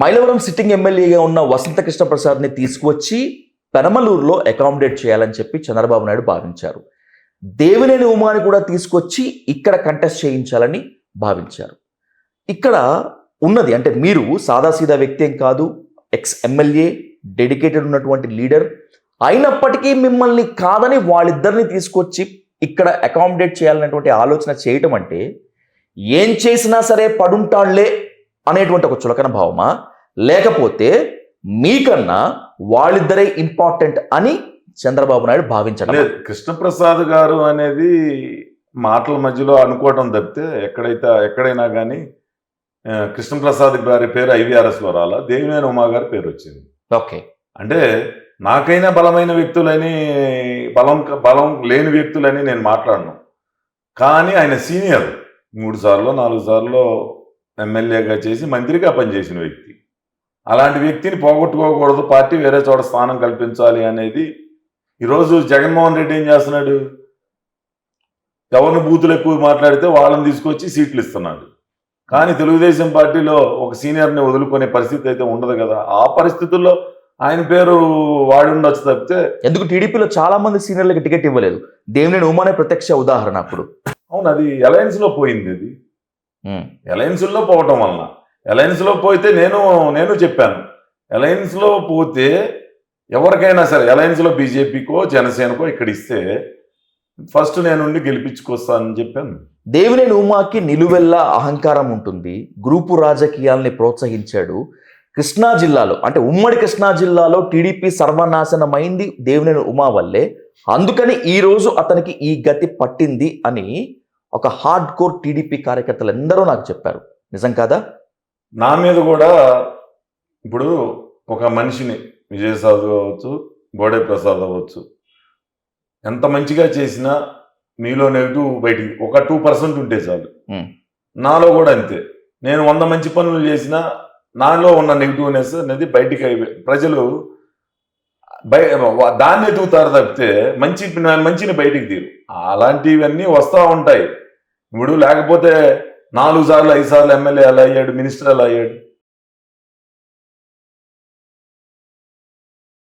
Mylavaram sitting ఎమ్మెల్యేగా ఉన్న వసంత కృష్ణ ప్రసాద్ని తీసుకువచ్చి పెనమలూరులో అకామిడేట్ చేయాలని చెప్పి చంద్రబాబు నాయుడు భావించారు. దేవినేని ఉమాని కూడా తీసుకొచ్చి ఇక్కడ కంటెస్ట్ చేయించాలని భావించారు. ఇక్కడ ఉన్నది అంటే మీరు సాదాసీదా వ్యక్తి ఏం కాదు ఎక్స్ ఎమ్మెల్యే డెడికేటెడ్ ఉన్నటువంటి లీడర్ అయినప్పటికీ మిమ్మల్ని కాదని వాళ్ళిద్దరిని తీసుకొచ్చి ఇక్కడ అకామిడేట్ చేయాలనేటువంటి ఆలోచన చేయటం అంటే ఏం చేసినా సరే పడుంటాళ్ళే అనేటువంటి ఒక చులకన భావమా? లేకపోతే మీకన్నా వాళ్ళిద్దరే ఇంపార్టెంట్ అని చంద్రబాబు నాయుడు భావించడం. లేదు కృష్ణప్రసాద్ గారు అనేది మాటల మధ్యలో అనుకోవటం తప్పితే ఎక్కడైతే ఎక్కడైనా కానీ కృష్ణప్రసాద్ గారి పేరు ఐవీఆర్ఎస్లో రాలా దేవినేని ఉమా గారి పేరు వచ్చింది. ఓకే. అంటే నాకైనా బలమైన వ్యక్తులని బలం బలం లేని వ్యక్తులని నేను మాట్లాడను. కానీ ఆయన సీనియర్ మూడు సార్లు నాలుగు సార్లు ఎమ్మెల్యేగా చేసి మంత్రిగా పనిచేసిన వ్యక్తి. అలాంటి వ్యక్తిని పోగొట్టుకోకూడదు. పార్టీ వేరే చోట స్థానం కల్పించాలి అనేది. ఈరోజు జగన్మోహన్ రెడ్డి ఏం చేస్తున్నాడు? ఎవరిని బూతులు ఎక్కువ మాట్లాడితే వాళ్ళని తీసుకొచ్చి సీట్లు ఇస్తున్నాడు. కానీ తెలుగుదేశం పార్టీలో ఒక సీనియర్ని వదులుకునే పరిస్థితి అయితే ఉండదు కదా. ఆ పరిస్థితుల్లో ఆయన పేరు వాడి ఉండొచ్చు తప్పితే ఎందుకు? టీడీపీలో చాలా మంది సీనియర్లకు టికెట్ ఇవ్వలేదు. దేవినేని ఉమానే ప్రత్యక్ష ఉదాహరణ అప్పుడు. అవును అది అలయన్స్లో పోయింది అది. అలయన్స్లో పోవటం వలన. ఎలయన్స్లో పోతే నేను నేను చెప్పాను. ఎలయన్స్లో పోతే ఎవరికైనా సరే అలయన్స్లో బీజేపీకో జనసేనకో ఇక్కడ ఇస్తే ఫస్ట్ నేను గెలిపించుకొస్తానని చెప్పాను. దేవుని ఉమాకి నిలువెల్లా అహంకారం ఉంటుంది. గ్రూపు రాజకీయాల్ని ప్రోత్సహించాడు కృష్ణా జిల్లాలో. అంటే ఉమ్మడి కృష్ణా జిల్లాలో టీడీపీ సర్వనాశనమైంది దేవినేని ఉమా వల్లే. అందుకని ఈ రోజు అతనికి ఈ గతి పట్టింది అని ఒక హార్డ్ కోర్ టీడీపీ కార్యకర్తలు ఎందరో నాకు చెప్పారు. నిజం కాదా? నా మీద కూడా ఇప్పుడు ఒక మనిషిని విజయసాద్ అవ్వచ్చు బోడే ప్రసాద్ అవ్వచ్చు. ఎంత మంచిగా చేసినా మీలో నెగిటివ్ బయటికి ఒక టూ పర్సెంట్ ఉంటే చాలు. నాలో కూడా అంతే. నేను వంద మంచి పనులు చేసినా నాలో ఉన్న నెగిటివ్నెస్ అనేది బయటికి అయి- ప్రజలు బయ దాన్ని ఎదుగుతారు తప్పితే మంచి మంచిని బయటికి తీరు. అలాంటివన్నీ వస్తూ ఉంటాయి. ఇప్పుడు లేకపోతే నాలుగు సార్లు ఐదు సార్లు ఎమ్మెల్యే అలా అయ్యాడు మినిస్టర్ అలా అయ్యాడు.